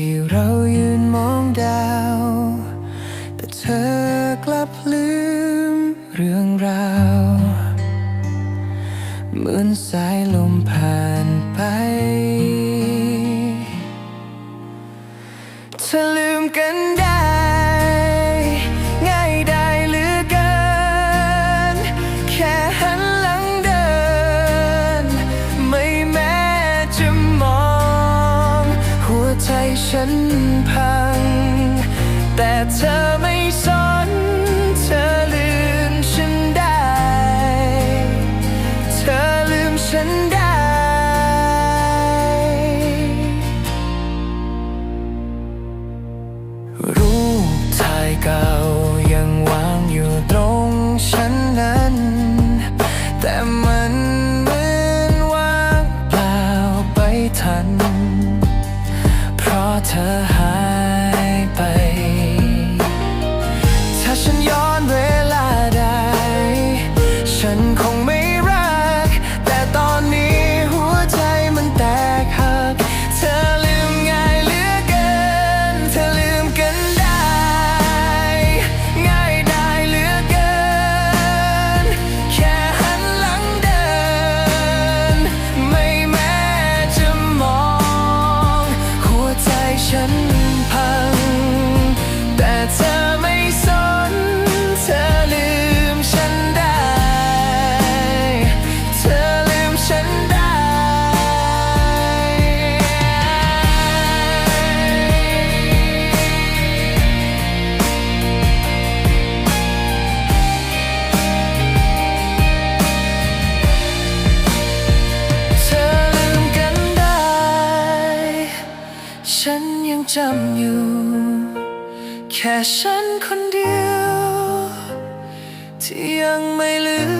ที่เรายืนมองดาว แต่เธอกลับลืมเรื่องราว เหมือนสายลมผ่าน ใจฉันพัง แต่เธอไม่สนเธอลืมฉันได้ เธอลืมฉันได้ รูปถ่ายกัน 红梅。 ฉันยังจำอยู่ แค่ฉันคนเดียว ที่ยังไม่ลืม